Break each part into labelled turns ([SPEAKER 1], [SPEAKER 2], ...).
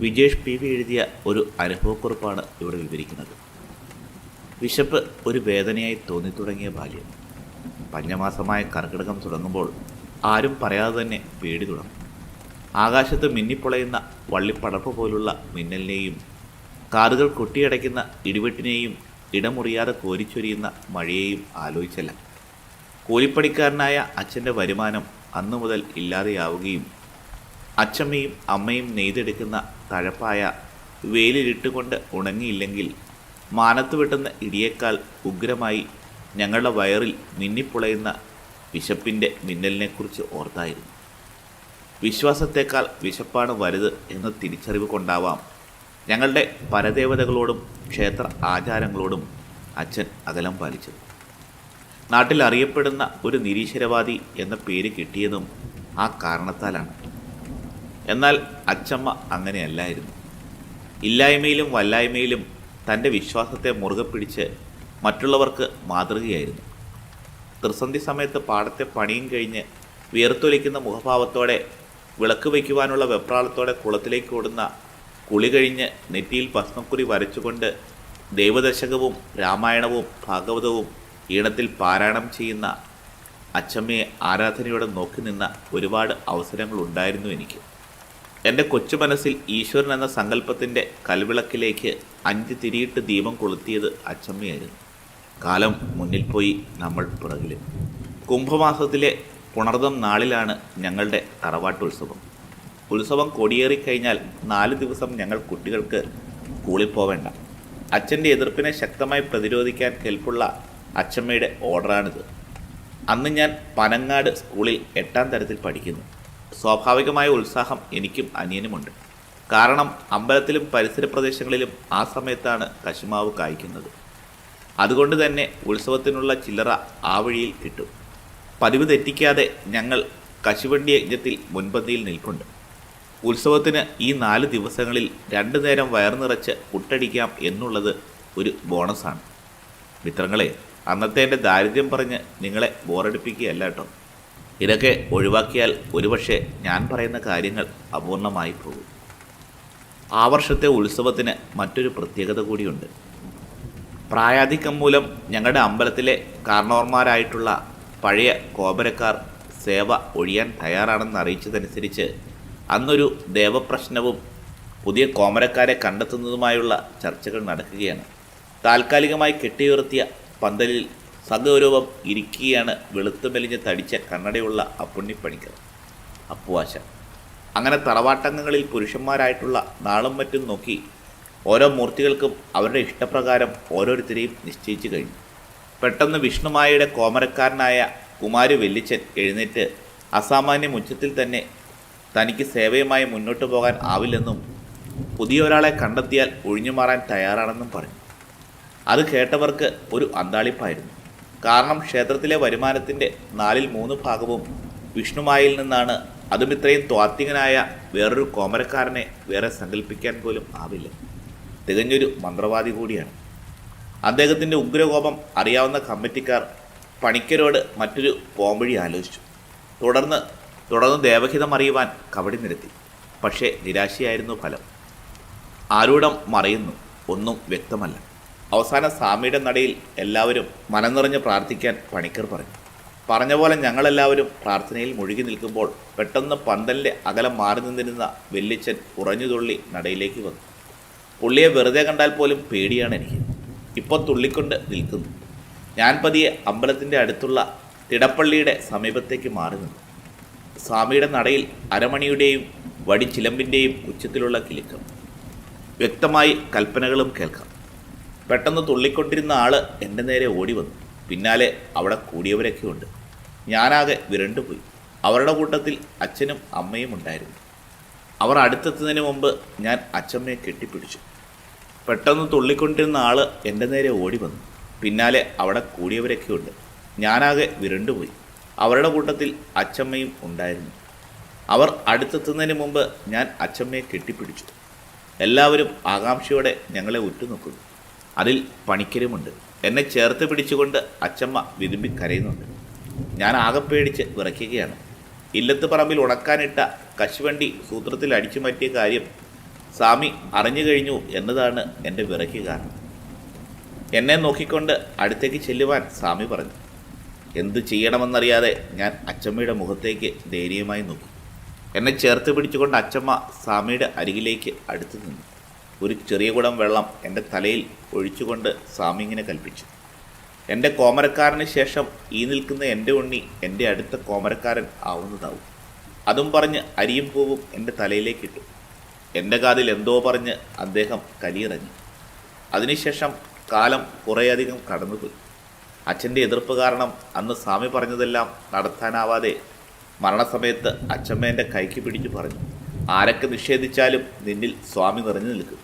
[SPEAKER 1] Vijesh P V എഴുതിയ ഒരു അനുഭവക്കുറിപ്പാണ് ഇവിടെ വിവരിക്കുന്നത്. വിശപ്പ് ഒരു വേദനയായി തോന്നിത്തുടങ്ങിയ ബാല്യം. പഞ്ഞമാസമായ കർക്കിടകം തുടങ്ങുമ്പോൾ ആരും പറയാതെ തന്നെ പേടി തുടങ്ങും. ആകാശത്ത് മിന്നിപ്പൊളയുന്ന വള്ളിപ്പടപ്പ് പോലുള്ള മിന്നലിനെയും കാറുകൾ കൊട്ടിയടയ്ക്കുന്ന ഇടിവെട്ടിനെയും ഇടമുറിയാതെ കോരിച്ചൊരിയുന്ന മഴയെയും ആലോചിച്ചല്ല. കൂലിപ്പണിക്കാരനായ അച്ഛന്റെ വരുമാനം അന്നു മുതൽ ഇല്ലാതെയാവുകയും അച്ഛമ്മയും അമ്മയും നെയ്തെടുക്കുന്ന തഴപ്പായ വെയിലിലിട്ടുകൊണ്ട് ഉണങ്ങിയില്ലെങ്കിൽ മാനത്ത് വെട്ടുന്ന ഇടിയേക്കാൾ ഉഗ്രമായി ഞങ്ങളുടെ വയറിൽ മിന്നിപ്പുളയുന്ന വിശപ്പിന്റെ മിന്നലിനെക്കുറിച്ച് ഓർത്തായിരുന്നു. വിശ്വാസത്തേക്കാൾ വിശപ്പാണ് വലുത് എന്ന തിരിച്ചറിവ് കൊണ്ടാവാം ഞങ്ങളുടെ പരദേവതകളോടും ക്ഷേത്ര ആചാരങ്ങളോടും അച്ഛൻ അകലം പാലിച്ചത്. നാട്ടിൽ അറിയപ്പെടുന്ന ഒരു നിരീശ്വരവാദി എന്ന പേര് കിട്ടിയതും ആ കാരണത്താലാണ്. എന്നാൽ അച്ചമ്മ അങ്ങനെയല്ലായിരുന്നു. ഇല്ലായ്മയിലും വല്ലായ്മയിലും തന്റെ വിശ്വാസത്തെ മുറുകെ പിടിച്ച് മറ്റുള്ളവർക്ക് മാതൃകയായിരുന്നു. ത്രിസന്ധി സമയത്ത് പാടത്തെ പണിയും കഴിഞ്ഞ് വിയർത്തൊലിക്കുന്ന മുഖഭാവത്തോടെ വിളക്ക് വയ്ക്കുവാനുള്ള വെപ്രാളത്തോടെ കുളത്തിലേക്ക് ഓടുന്ന കുളി കഴിഞ്ഞ് നെറ്റിയിൽ ഭസ്മക്കുറി വരച്ചുകൊണ്ട് ദൈവദശകവും രാമായണവും ഭാഗവതവും ഈണത്തിൽ പാരായണം ചെയ്യുന്ന അച്ചമ്മയെ ആരാധനയോടെ നോക്കി നിന്ന ഒരുപാട് അവസരങ്ങളുണ്ടായിരുന്നു എനിക്ക്. എന്റെ കൊച്ചു മനസ്സിൽ ഈശ്വരൻ എന്ന സങ്കല്പത്തിന്റെ കൽവിളക്കിലേക്ക് അഞ്ച് തിരിയിട്ട് ദീപം കൊളുത്തിയത് അച്ചമ്മയായിരുന്നു. കാലം മുന്നിൽ പോയി നമ്മൾ പുറകിൽ കുംഭമാസത്തിലെ പുണർദം നാളിലാണ് ഞങ്ങളുടെ തറവാട്ടുത്സവം. ഉത്സവം കൊടിയേറിക്കഴിഞ്ഞാൽ നാല് ദിവസം ഞങ്ങൾ കുട്ടികൾക്ക് സ്കൂളിൽ പോവേണ്ട. അച്ഛന്റെ എതിർപ്പിനെ ശക്തമായി പ്രതിരോധിക്കാൻ കെൽപ്പുള്ള അച്ചമ്മയുടെ ഓർഡറാണിത്. അന്ന് ഞാൻ പനങ്ങാട് സ്കൂളിൽ എട്ടാം തരത്തിൽ പഠിക്കുന്നു. സ്വാഭാവികമായ ഉത്സാഹം എനിക്കും അനിയനുമുണ്ട്. കാരണം അമ്പലത്തിലും പരിസര പ്രദേശങ്ങളിലും ആ സമയത്താണ് കശുമാവ് കായ്ക്കുന്നത്. അതുകൊണ്ട് തന്നെ ഉത്സവത്തിനുള്ള ചില്ലറ ആ വഴിയിൽ കിട്ടും. പതിവ് തെറ്റിക്കാതെ ഞങ്ങൾ കശുവണ്ടി യജ്ഞത്തിൽ മുൻപന്തിയിൽ നിൽപ്പുണ്ട്. ഉത്സവത്തിന് ഈ നാല് ദിവസങ്ങളിൽ രണ്ടു നേരം വയർ നിറച്ച് പുട്ടടിക്കാം എന്നുള്ളത് ഒരു ബോണസാണ്. മിത്രങ്ങളെ അന്നത്തെ എന്റെ ദാരിദ്ര്യം പറഞ്ഞ് നിങ്ങളെ ബോറടിപ്പിക്കുകയല്ല കേട്ടോ. ഇതൊക്കെ ഒഴിവാക്കിയാൽ ഒരുപക്ഷെ ഞാൻ പറയുന്ന കാര്യങ്ങൾ അപൂർണമായി പോകും. ആ വർഷത്തെ ഉത്സവത്തിന് മറ്റൊരു പ്രത്യേകത കൂടിയുണ്ട്. പ്രായാധിക്യം മൂലം ഞങ്ങളുടെ അമ്പലത്തിലെ കാരണവർമാരായിട്ടുള്ള പഴയ കോപരക്കാർ സേവ ഒഴിയാൻ തയ്യാറാണെന്ന് അറിയിച്ചതനുസരിച്ച് അന്നൊരു ദേവപ്രശ്നവും പുതിയ കോമരക്കാരെ കണ്ടെത്തുന്നതുമായുള്ള ചർച്ചകൾ നടക്കുകയാണ്. താൽക്കാലികമായി കെട്ടിയുയർത്തിയ പന്തലിൽ സഗൗരവം ഇരിക്കുകയാണ് വെളുത്തു മെലിഞ്ഞ് തടിച്ച കണ്ണടയുള്ള അപ്പുണ്ണിപ്പണിക്കർ അപ്പുവാശ അങ്ങനെ തറവാട്ടംഗങ്ങളിൽ പുരുഷന്മാരായിട്ടുള്ള നാളും മറ്റും നോക്കി ഓരോ മൂർത്തികൾക്കും അവരുടെ ഇഷ്ടപ്രകാരം ഓരോരുത്തരെയും നിശ്ചയിച്ചു കഴിഞ്ഞു. പെട്ടെന്ന് വിഷ്ണുമായയുടെ കോമരക്കാരനായ കുമാരി വെല്ലിച്ചൻ എഴുന്നേറ്റ് അസാമാന്യ ഉച്ചത്തിൽ തന്നെ തനിക്ക് സേവയുമായി മുന്നോട്ട് പോകാൻ ആവില്ലെന്നും പുതിയ ഒരാളെ കണ്ടെത്തിയാൽ ഒഴിഞ്ഞു മാറാൻ തയ്യാറാണെന്നും പറഞ്ഞു. അത് കേട്ടവർക്ക് ഒരു അന്താളിപ്പായിരുന്നു. കാരണം ക്ഷേത്രത്തിലെ വരുമാനത്തിന്റെ നാലിൽ മൂന്ന് ഭാഗവും വിഷ്ണുമായിൽ നിന്നാണ്. അതും ഇത്രയും ത്വാത്വികനായ വേറൊരു കോമരക്കാരനെ വേറെ സങ്കല്പിക്കാൻ പോലും ആവില്ല. തികഞ്ഞൊരു മന്ത്രവാദി കൂടിയാണ്. അദ്ദേഹത്തിന്റെ ഉഗ്രകോപം അറിയാവുന്ന കമ്മിറ്റിക്കാർ പണിക്കരോട് മറ്റൊരു പോംവഴി ആലോചിച്ചു. തുടർന്ന് തുടർന്ന് ദേവഹിതം അറിയുവാൻ കവടി നിരത്തി. പക്ഷേ നിരാശയായിരുന്നു ഫലം. ആരൂഢം മറയുന്നു. ഒന്നും വ്യക്തമല്ല. അവസാന സ്വാമിയുടെ നടയിൽ എല്ലാവരും മനം നിറഞ്ഞ് പ്രാർത്ഥിക്കാൻ പണിക്കർ പറഞ്ഞു പറഞ്ഞ പോലെ ഞങ്ങളെല്ലാവരും പ്രാർത്ഥനയിൽ മുഴുകി നിൽക്കുമ്പോൾ പെട്ടെന്ന് പന്തലിന്റെ അകലം മാറി നിന്നിരുന്ന വെല്ലിച്ചൻ ഉറഞ്ഞുതുള്ളി നടയിലേക്ക് വന്നു. പുള്ളിയെ വെറുതെ കണ്ടാൽ പോലും പേടിയാണ് എനിക്ക്. ഇപ്പോൾ തുള്ളിക്കൊണ്ട് നിൽക്കുന്നു. ഞാൻ പതിയെ അമ്പലത്തിന്റെ അടുത്തുള്ള തിടപ്പള്ളിയുടെ സമീപത്തേക്ക് മാറി നിന്നു. സ്വാമിയുടെ നടയിൽ അരമണിയുടെയും വടിച്ചിലമ്പിന്റെയും ഉച്ചത്തിലുള്ള കിലുക്കം. വ്യക്തമായി കൽപ്പനകളും കേൾക്കാം. പെട്ടെന്ന് തുള്ളിക്കൊണ്ടിരുന്ന ആൾ എന്റെ നേരെ ഓടി വന്നു. പിന്നാലെ അവിടെ കൂടിയവരൊക്കെ ഉണ്ട്. ഞാനാകെ വിരണ്ടുപോയി അവരുടെ കൂട്ടത്തിൽ അച്ഛനും അമ്മയും ഉണ്ടായിരുന്നു. അവർ അടുത്തെത്തുന്നതിന് മുമ്പ് ഞാൻ അച്ഛമ്മയെ കെട്ടിപ്പിടിച്ചു. പെട്ടെന്ന് തുള്ളിക്കൊണ്ടിരുന്ന ആൾ എന്റെ നേരെ ഓടി വന്നു. പിന്നാലെ അവിടെ കൂടിയവരൊക്കെ ഉണ്ട്. ഞാനാകെ വിരണ്ടുപോയി അവരുടെ കൂട്ടത്തിൽ അച്ഛമ്മയും ഉണ്ടായിരുന്നു. അവർ അടുത്തെത്തുന്നതിന് മുമ്പ് ഞാൻ അച്ഛമ്മയെ കെട്ടിപ്പിടിച്ചു. എല്ലാവരും ആകാംക്ഷയോടെ ഞങ്ങളെ ഉറ്റുനോക്കുന്നു. അതിൽ പണിക്കരുമുണ്ട്. എന്നെ ചേർത്ത് പിടിച്ചുകൊണ്ട് അച്ചമ്മ വിതുമ്പി കരയുന്നുണ്ട്. ഞാൻ ആകെ പേടിച്ച് വിറയ്ക്കുകയാണ്. ഇല്ലത്ത് പറമ്പിൽ ഉണക്കാനിട്ട കശുവണ്ടി സൂത്രത്തിൽ അടിച്ചു മാറ്റിയ കാര്യം സ്വാമി അറിഞ്ഞു കഴിഞ്ഞു എന്നതാണ് എന്റെ വിറയ്ക്ക് കാരണം. എന്നെ നോക്കിക്കൊണ്ട് അടുത്തേക്ക് ചെല്ലുവാൻ സ്വാമി പറഞ്ഞു. എന്തു ചെയ്യണമെന്നറിയാതെ ഞാൻ അച്ചമ്മയുടെ മുഖത്തേക്ക് ധൈര്യമായി നോക്കും. എന്നെ ചേർത്ത് പിടിച്ചുകൊണ്ട് അച്ചമ്മ സ്വാമിയുടെ അരികിലേക്ക് അടുത്തു നിന്നു. ഒരു ചെറിയ കുടം വെള്ളം എന്റെ തലയിൽ ഒഴിച്ചുകൊണ്ട് സ്വാമി ഇങ്ങനെ കൽപ്പിച്ചു. എന്റെ കോമരക്കാരന് ശേഷം ഈ നിൽക്കുന്ന എന്റെ ഉണ്ണി എന്റെ അടുത്ത കോമരക്കാരൻ ആവുന്നതാവും. അതും പറഞ്ഞ് അരിയും പൂവും എന്റെ തലയിലേക്ക് ഇട്ടു എന്റെ കാതിൽ എന്തോ പറഞ്ഞ് അദ്ദേഹം കലിയിറങ്ങി അതിനുശേഷം കാലം കുറേയധികം കടന്നുപോയി. അച്ഛന്റെ എതിർപ്പ് കാരണം അന്ന് സ്വാമി പറഞ്ഞതെല്ലാം നടത്താനാവാതെ മരണസമയത്ത് അച്ഛമ്മേന്റെ കൈക്ക് പിടിച്ചു പറഞ്ഞു. ആരൊക്കെ നിഷേധിച്ചാലും നിന്നിൽ സ്വാമി നിറഞ്ഞു നിൽക്കും.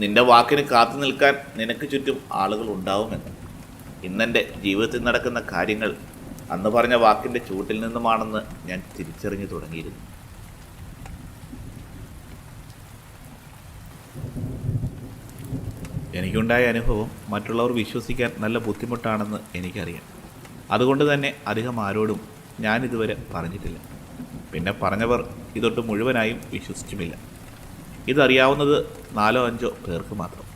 [SPEAKER 1] നിന്റെ വാക്കിന് കാത്തു നിൽക്കാൻ നിനക്ക് ചുറ്റും ആളുകൾ ഉണ്ടാവുമെന്ന്. ഇന്നെന്റെ ജീവിതത്തിൽ നടക്കുന്ന കാര്യങ്ങൾ അന്ന് പറഞ്ഞ വാക്കിന്റെ ചൂട്ടിൽ നിന്നുമാണെന്ന് ഞാൻ തിരിച്ചറിഞ്ഞു തുടങ്ങിയിരുന്നു. എനിക്കുണ്ടായ അനുഭവം മറ്റുള്ളവർ വിശ്വസിക്കാൻ നല്ല ബുദ്ധിമുട്ടാണെന്ന് എനിക്കറിയാം. അതുകൊണ്ട് തന്നെ അധികം ആരോടും ഞാനിതുവരെ പറഞ്ഞിട്ടില്ല. പിന്നെ പറഞ്ഞവർ ഇതൊട്ട് മുഴുവനായും വിശ്വസിച്ചുമില്ല. ഇതറിയാവുന്നത് നാലോ അഞ്ചോ പേർക്ക് മാത്രം.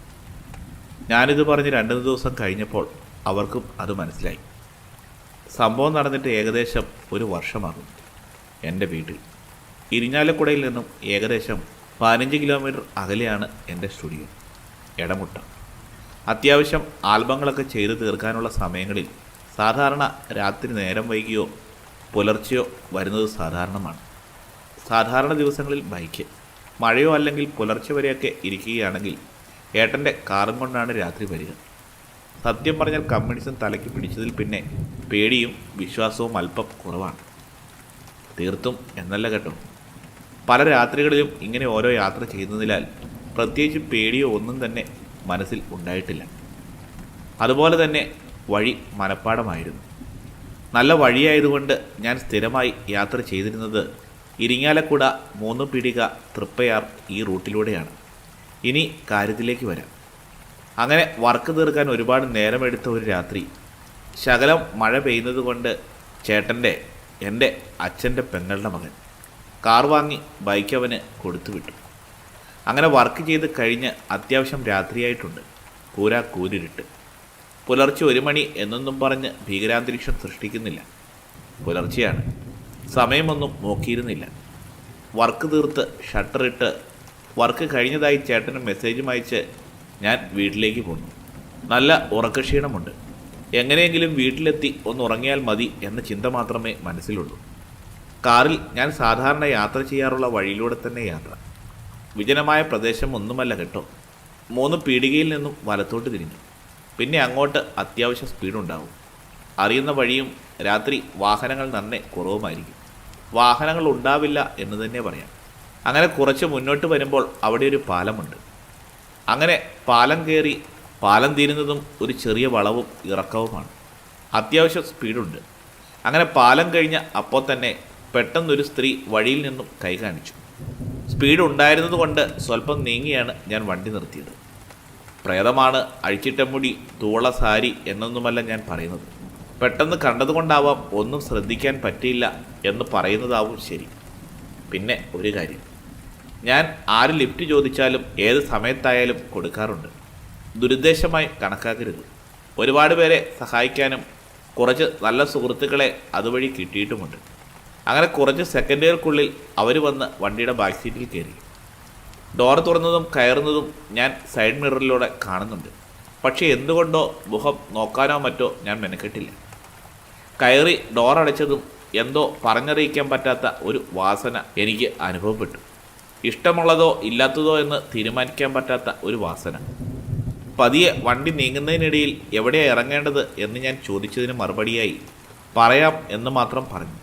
[SPEAKER 1] ഞാനിത് പറഞ്ഞ് രണ്ട് ദിവസം കഴിഞ്ഞപ്പോൾ അവർക്കും അത് മനസ്സിലായി. സംഭവം നടന്നിട്ട് ഏകദേശം ഒരു വർഷമാകും എന്റെ വീട്ടിൽ. ഇരിഞ്ഞാലക്കുടയിൽ നിന്നും ഏകദേശം പതിനഞ്ച് കിലോമീറ്റർ അകലെയാണ് എന്റെ സ്റ്റുഡിയോ ഇടമുട്ട അത്യാവശ്യം ആൽബങ്ങളൊക്കെ ചെയ്തു തീർക്കാനുള്ള സമയങ്ങളിൽ സാധാരണ രാത്രി നേരം വൈകിയോ പുലർച്ചെയോ വരുന്നത് സാധാരണമാണ്. സാധാരണ ദിവസങ്ങളിൽ ബൈക്ക് മഴയോ അല്ലെങ്കിൽ പുലർച്ചെ വരെയൊക്കെ ഇരിക്കുകയാണെങ്കിൽ ഏട്ടന്റെ കാറും കൊണ്ടാണ് രാത്രി വരിക. സത്യം പറഞ്ഞാൽ കമ്മ്യൂണിസം തലയ്ക്ക് പിടിച്ചതിൽ പിന്നെ പേടിയും വിശ്വാസവും അല്പം കുറവാണ്. തീർത്തും എന്നല്ല കേട്ടോ. പല രാത്രികളിലും ഇങ്ങനെ ഓരോ യാത്ര ചെയ്യുന്നതിനാൽ പ്രത്യേകിച്ച് പേടിയോ ഒന്നും തന്നെ മനസ്സിൽ ഉണ്ടായിട്ടില്ല. അതുപോലെ തന്നെ വഴി മനപ്പാടമായിരുന്നു. നല്ല വഴിയായതുകൊണ്ട് ഞാൻ സ്ഥിരമായി യാത്ര ചെയ്തിരുന്നത് ഇരിങ്ങാലക്കുട മൂന്നു പിടിക തൃപ്പയാർ ഈ റൂട്ടിലൂടെയാണ്. ഇനി കാര്യത്തിലേക്ക് വരാം. അങ്ങനെ വർക്ക് തീർക്കാൻ ഒരുപാട് നേരമെടുത്ത ഒരു രാത്രി. ശകലം മഴ പെയ്യുന്നത് കൊണ്ട് ചേട്ടന്റെ എന്റെ അച്ഛന്റെ പെങ്ങളുടെ മകൻ കാർ വാങ്ങി ബൈക്ക് അവന് കൊടുത്തു വിട്ടു. അങ്ങനെ വർക്ക് ചെയ്ത് കഴിഞ്ഞ് അത്യാവശ്യം രാത്രിയായിട്ടുണ്ട്. കൂരാ കൂരിരുട്ട്. പുലർച്ചെ ഒരു മണി എന്നൊന്നും പറഞ്ഞ് ഭീകരാന്തരീക്ഷം സൃഷ്ടിക്കുന്നില്ല. പുലർച്ചെയാണ്. സമയമൊന്നും നോക്കിയിരുന്നില്ല. വർക്ക് തീർത്ത് ഷട്ടറിട്ട് വർക്ക് കഴിഞ്ഞതായി ചേട്ടന് മെസ്സേജും അയച്ച് ഞാൻ വീട്ടിലേക്ക് പോന്നു. നല്ല ഉറക്കക്ഷീണമുണ്ട്. എങ്ങനെയെങ്കിലും വീട്ടിലെത്തി ഒന്ന് ഉറങ്ങിയാൽ മതി എന്ന ചിന്ത മാത്രമേ മനസ്സിലുള്ളൂ. കാറിൽ ഞാൻ സാധാരണ യാത്ര ചെയ്യാറുള്ള വഴിയിലൂടെ തന്നെ യാത്ര. വിജനമായ പ്രദേശം ഒന്നുമല്ല കേട്ടോ. മൂന്ന് പീടികയിൽ നിന്നും വലത്തോട്ട് തിരിഞ്ഞു. പിന്നെ അങ്ങോട്ട് അത്യാവശ്യം സ്പീഡുണ്ടാവും അറിയുന്ന വഴിയും രാത്രി വാഹനങ്ങൾ നന്നെ കുറവുമായിരിക്കും. വാഹനങ്ങൾ ഉണ്ടാവില്ല എന്ന് തന്നെ പറയാം. അങ്ങനെ കുറച്ച് മുന്നോട്ട് വരുമ്പോൾ അവിടെ ഒരു പാലമുണ്ട്. അങ്ങനെ പാലം കയറി പാലം തീരുന്നതും ഒരു ചെറിയ വളവും ഇറക്കവുമാണ്. അത്യാവശ്യം സ്പീഡുണ്ട് അങ്ങനെ പാലം കഴിഞ്ഞ അപ്പോൾ തന്നെ പെട്ടെന്നൊരു സ്ത്രീ വഴിയിൽ നിന്നും കൈ കാണിച്ചു. സ്പീഡ് ഉണ്ടായിരുന്നത് കൊണ്ട് സ്വല്പം നീങ്ങിയാണ് ഞാൻ വണ്ടി നിർത്തിയത്. പ്രേതമാണ് അഴിച്ചിട്ട മുടി തൂള സാരി എന്നൊന്നുമല്ല ഞാൻ പറയുന്നത്. പെട്ടെന്ന് കണ്ടതുകൊണ്ടാവാം ഒന്നും ശ്രദ്ധിക്കാൻ പറ്റിയില്ല എന്ന് പറയുന്നതാവും ശരി. പിന്നെ ഒരു കാര്യം. ഞാൻ ആര് ലിഫ്റ്റ് ചോദിച്ചാലും ഏത് സമയത്തായാലും കൊടുക്കാറുണ്ട്. ദുരുദ്ദേശമായി കണക്കാക്കരുത്. ഒരുപാട് പേരെ സഹായിക്കാനും കുറച്ച് നല്ല സുഹൃത്തുക്കളെ അതുവഴി കിട്ടിയിട്ടുമുണ്ട്. അങ്ങനെ കുറച്ച് സെക്കൻഡുകൾക്കുള്ളിൽ അവർ വന്ന് വണ്ടിയുടെ ബാക്ക് സീറ്റിൽ കയറി. ഡോർ തുറന്നതും കയറുന്നതും ഞാൻ സൈഡ് മിററിലൂടെ കാണുന്നുണ്ട്. പക്ഷേ എന്തുകൊണ്ടോ മുഖം നോക്കാനോ മറ്റോ ഞാൻ മെനക്കെട്ടില്ല. കയറി ഡോർ അടച്ചതും എന്തോ പറഞ്ഞറിയിക്കാൻ പറ്റാത്ത ഒരു വാസന എനിക്ക് അനുഭവപ്പെട്ടു. ഇഷ്ടമുള്ളതോ ഇല്ലാത്തതോ എന്ന് തീരുമാനിക്കാൻ പറ്റാത്ത ഒരു വാസന. പതിയെ വണ്ടി നീങ്ങുന്നതിനിടയിൽ എവിടെയാണ് ഇറങ്ങേണ്ടത് എന്ന് ഞാൻ ചോദിച്ചതിന് മറുപടിയായി പറയാം എന്ന് മാത്രം പറഞ്ഞു.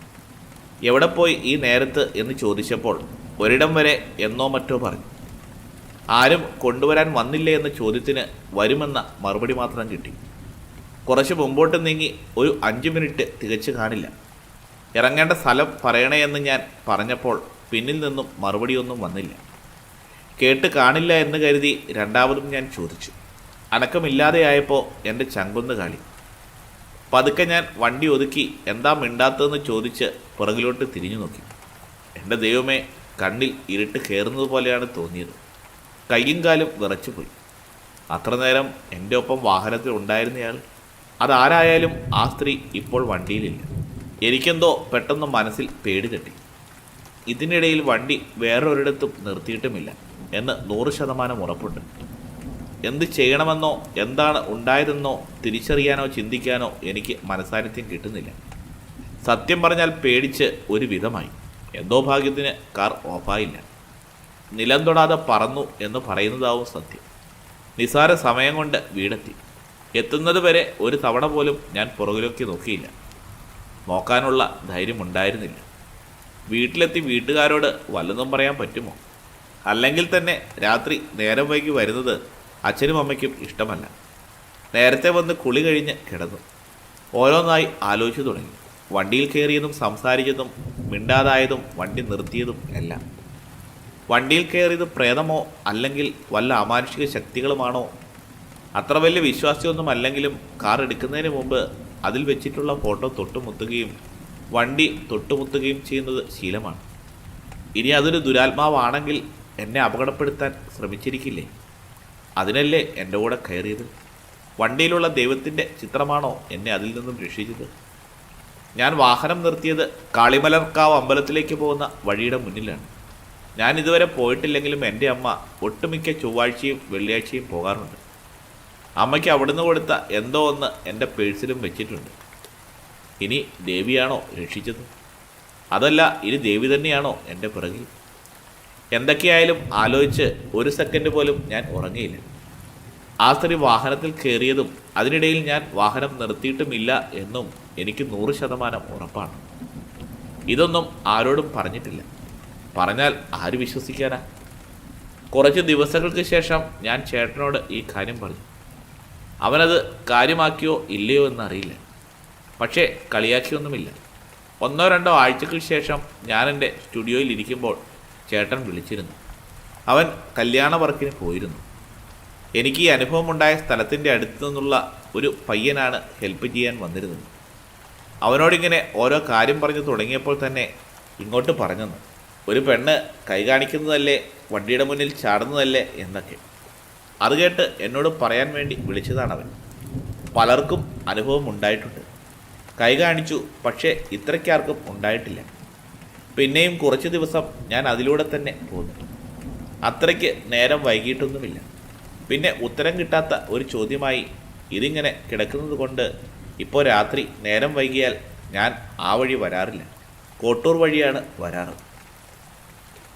[SPEAKER 1] എവിടെ പോയി ഈ നേരത്ത് എന്ന് ചോദിച്ചപ്പോൾ ഒരിടം വരെ എന്നോ മറ്റോ പറഞ്ഞു. ആരും കൊണ്ടുവരാൻ വന്നില്ലേ എന്ന ചോദ്യത്തിന് വരുമെന്ന മറുപടി മാത്രം കിട്ടി. കുറച്ച് മുമ്പോട്ട് നീങ്ങി ഒരു അഞ്ച് മിനിറ്റ് തികച്ചു കാണില്ല. ഇറങ്ങേണ്ട സ്ഥലം പറയണേ എന്ന് ഞാൻ പറഞ്ഞപ്പോൾ പിന്നിൽ നിന്നും മറുപടിയൊന്നും വന്നില്ല. കേട്ട് കാണില്ല എന്ന് കരുതി രണ്ടാമതും ഞാൻ ചോദിച്ചു. അനക്കമില്ലാതെയായപ്പോൾ എന്റെ ചങ്കൊന്ന് കാളി. പതുക്കെ ഞാൻ വണ്ടി ഒതുക്കി എന്താ മിണ്ടാത്തതെന്ന് ചോദിച്ച് പുറകിലോട്ട് തിരിഞ്ഞു നോക്കി. എന്റെ ദൈവമേ കണ്ണിൽ ഇരുട്ട് കയറുന്നത് പോലെയാണ് തോന്നിയത്. കൈയും കാലും വിറച്ചുപോയി അത്ര നേരം എന്റെ ഒപ്പം വാഹനത്തിൽ ഉണ്ടായിരുന്നയാൾ അതാരായാലും ആ സ്ത്രീ ഇപ്പോൾ വണ്ടിയിലില്ല. എനിക്കെന്തോ പെട്ടെന്ന് മനസ്സിൽ പേടി തട്ടി. ഇതിനിടയിൽ വണ്ടി വേറൊരിടത്തും നിർത്തിയിട്ടുമില്ല എന്ന് നൂറ് ശതമാനം ഉറപ്പുണ്ട്. എന്ത് ചെയ്യണമെന്നോ എന്താണ് ഉണ്ടായതെന്നോ തിരിച്ചറിയാനോ ചിന്തിക്കാനോ എനിക്ക് മനസാന്നിധ്യം കിട്ടുന്നില്ല. സത്യം പറഞ്ഞാൽ പേടിച്ച് ഒരു വിധമായി എന്തോ ഭാഗ്യത്തിന് കാർ ഓഫായില്ല. നിലം തൊടാതെ പറന്നു എന്ന് പറയുന്നതാവും സത്യം. നിസാര സമയം കൊണ്ട് വീടെത്തി. എത്തുന്നത് വരെ ഒരു തവണ പോലും ഞാൻ പുറകിലൊക്കെ നോക്കിയില്ല. നോക്കാനുള്ള ധൈര്യമുണ്ടായിരുന്നില്ല. വീട്ടിലെത്തി വീട്ടുകാരോട് വല്ലതും പറയാൻ പറ്റുമോ? അല്ലെങ്കിൽ തന്നെ രാത്രി നേരം വൈകി വരുന്നത് അച്ഛനും അമ്മയ്ക്കും ഇഷ്ടമല്ല. നേരത്തെ വന്ന് കുളി കഴിഞ്ഞ് കിടന്നു. ഓരോന്നായി ആലോചിച്ചു തുടങ്ങി. വണ്ടിയിൽ കയറിയതും സംസാരിച്ചതും മിണ്ടാതായതും വണ്ടി നിർത്തിയതും എല്ലാം. വണ്ടിയിൽ കയറിയത് പ്രേതമോ അല്ലെങ്കിൽ വല്ല അമാനുഷിക ശക്തികളുമാണോ? അത്ര വലിയ വിശ്വാസിയൊന്നും അല്ലെങ്കിലും കാർ എടുക്കുന്നതിന് മുമ്പ് അതിൽ വെച്ചിട്ടുള്ള ഫോട്ടോ തൊട്ടുമുത്തുകയും വണ്ടി തൊട്ടുമുത്തുകയും ചെയ്യുന്നത് ശീലമാണ്. ഇനി അതൊരു ദുരാത്മാവാണെങ്കിൽ എന്നെ അപകടപ്പെടുത്താൻ ശ്രമിച്ചിരിക്കില്ലേ? അതിനല്ലേ എന്റെ കൂടെ കയറിയത്? വണ്ടിയിലുള്ള ദൈവത്തിന്റെ ചിത്രമാണോ എന്നെ അതിൽ നിന്നും രക്ഷിച്ചത്? ഞാൻ വാഹനം നിർത്തിയത് കാളിമലർക്കാവ് അമ്പലത്തിലേക്ക് പോകുന്ന വഴിയുടെ മുന്നിലാണ്. ഞാൻ ഇതുവരെ പോയിട്ടില്ലെങ്കിലും എന്റെ അമ്മ ഒട്ടുമിക്ക ചൊവ്വാഴ്ചയും വെള്ളിയാഴ്ചയും പോകാറുണ്ട്. അമ്മയ്ക്ക് അവിടുന്ന് കൊടുത്ത എന്തോ ഒന്ന് എന്റെ പേഴ്സിലും വെച്ചിട്ടുണ്ട്. ഇനി ദേവിയാണോ രക്ഷിച്ചത്? അതല്ല ഇനി ദേവി തന്നെയാണോ എന്റെ പിറകിൽ? എന്തൊക്കെയായാലും ആലോചിച്ച് ഒരു സെക്കൻഡ് പോലും ഞാൻ ഉറങ്ങിയില്ല. ആ സ്ത്രീ വാഹനത്തിൽ കയറിയതും അതിനിടയിൽ ഞാൻ വാഹനം നിർത്തിയിട്ടുമില്ല എന്നും എനിക്ക് നൂറ് ശതമാനം ഉറപ്പാണ്. ഇതൊന്നും ആരോടും പറഞ്ഞിട്ടില്ല. പറഞ്ഞാൽ ആര് വിശ്വസിക്കാനാ? കുറച്ച് ദിവസങ്ങൾക്ക് ശേഷം ഞാൻ ചേട്ടനോട് ഈ കാര്യം പറഞ്ഞു. അവനത് കാര്യമാക്കിയോ ഇല്ലയോ എന്നറിയില്ല. പക്ഷേ കളിയാക്കിയൊന്നുമില്ല. ഒന്നോ രണ്ടോ ആഴ്ചയ്ക്ക് ശേഷം ഞാൻ എന്റെ സ്റ്റുഡിയോയിൽ ഇരിക്കുമ്പോൾ ചേട്ടൻ വിളിച്ചിരുന്നു. അവൻ കല്യാണ വർക്കിന് പോയിരുന്നു. എനിക്ക് ഈ അനുഭവമുണ്ടായ സ്ഥലത്തിന്റെ അടുത്തു നിന്നുള്ള ഒരു പയ്യനാണ് ഹെൽപ്പ് ചെയ്യാൻ വന്നിരുന്നത്. അവനോടിങ്ങനെ ഓരോ കാര്യം പറഞ്ഞു തുടങ്ങിയപ്പോൾ തന്നെ ഇങ്ങോട്ട് പറഞ്ഞെന്ന്. ഒരു പെണ്ണ് കൈ കാണിക്കുന്നതല്ലേ വണ്ടിയുടെ മുന്നിൽ ചാടുന്നതല്ലേ എന്നൊക്കെ. അത് കേട്ട് എന്നോട് പറയാൻ വേണ്ടി വിളിച്ചതാണ് അവൻ പലർക്കും അനുഭവം ഉണ്ടായിട്ടുണ്ട്. കൈ കാണിച്ചു പക്ഷേ ഇത്രയ്ക്കാർക്കും ഉണ്ടായിട്ടില്ല. പിന്നെയും കുറച്ച് ദിവസം ഞാൻ അതിലൂടെ തന്നെ പോന്നു. അത്രയ്ക്ക് നേരം വൈകിട്ടൊന്നുമില്ല. പിന്നെ ഉത്തരം കിട്ടാത്ത ഒരു ചോദ്യമായി ഇതിങ്ങനെ കിടക്കുന്നത് കൊണ്ട് ഇപ്പോൾ രാത്രി നേരം വൈകിയാൽ ഞാൻ ആ വഴി വരാറില്ല. കോട്ടൂർ വഴിയാണ് വരാറ്.